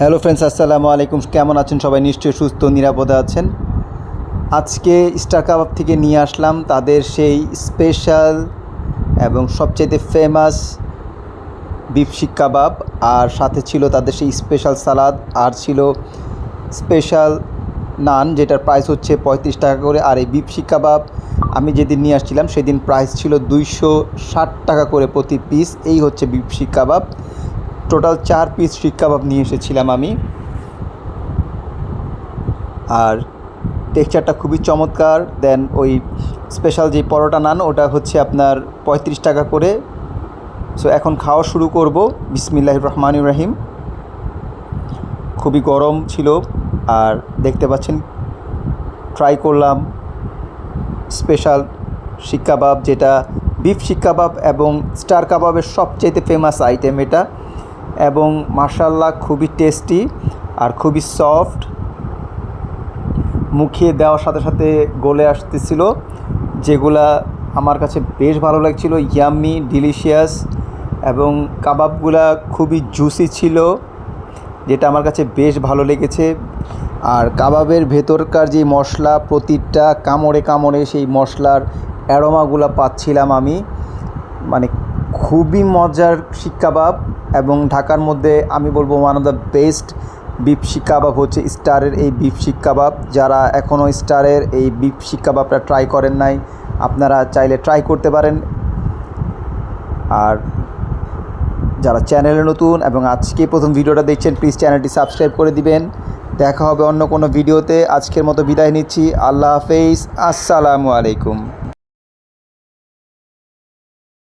Hello friends, আসসালামু আলাইকুম। কেমন আছেন সবাই? নিশ্চয়ই সুস্থ, নিরাপদে আছেন। আজকে স্টার কাবাব থেকে নিয়ে আসলাম তাদের সেই স্পেশাল এবং সবচেয়ে ফেমাস বিফ শিক কাবাব আর সাথে ছিল তাদের সেই স্পেশাল সালাদ আর ছিল স্পেশাল নান যেটার প্রাইস হচ্ছে পঁয়ত্রিশ টাকা করে। আর এই বিফ শিক কাবাব আমি যেদিন নিয়ে আসছিলাম, সেদিন প্রাইস ছিল দুইশো ষাট টাকা করে প্রতি পিস এই হচ্ছে বিফ শিক কাবাব টোটাল চার পিস শিক কাবাব নিয়ে এসেছিলাম আমি। আর টেক্সচারটা খুবই চমৎকার। দেন ওই স্পেশাল যে পরোটা নান, ওটা হচ্ছে আপনার পঁয়ত্রিশ টাকা করে। সো এখন খাওয়া শুরু করব। বিসমিল্লাহ রহমান রাহিম। খুবই গরম ছিল। আর দেখতে পাচ্ছেন ট্রাই করলাম স্পেশাল শিক কাবাব যেটা বিফ শিক কাবাব এবং স্টার কাবাবের সবচেয়ে ফেমাস আইটেম এটা। এবং মার্শাল্লাহ খুবই টেস্টি আর খুবই সফট। মুখে দেওয়ার সাথে সাথে গলে আসতেছিল, যেগুলা আমার কাছে বেশ ভালো লাগছিল। ইয়াম্মি ডিলিশিয়াস এবং কাবাবগুলা খুবই জুসি ছিল, যেটা আমার কাছে বেশ ভালো লেগেছে। আর কাবাবের ভেতরকার যে মশলা, প্রতিটা কামড়ে কামড়ে সেই মশলার অ্যারোমাগুলো পাচ্ছিলাম আমি। মানে খুবই মজার শিক কাবাব এবং ঢাকার মধ্যে আমি বলব one of the best beef seekh kebab হচ্ছে স্টারের এই বিফ শিক কাবাব যারা এখনও স্টারের এই বিফ শিক কাবাবটা ট্রাই করেন নাই, আপনারা চাইলে ট্রাই করতে পারেন। আর যারা চ্যানেলে নতুন এবং আজকে প্রথম ভিডিওটা দেখছেন প্লিজ চ্যানেলটি সাবস্ক্রাইব করে দিবেন। দেখা হবে অন্য কোনো ভিডিওতে। আজকের মতো বিদায় নিচ্ছি। আল্লাহ হাফেজ। আসসালামু আলাইকুম।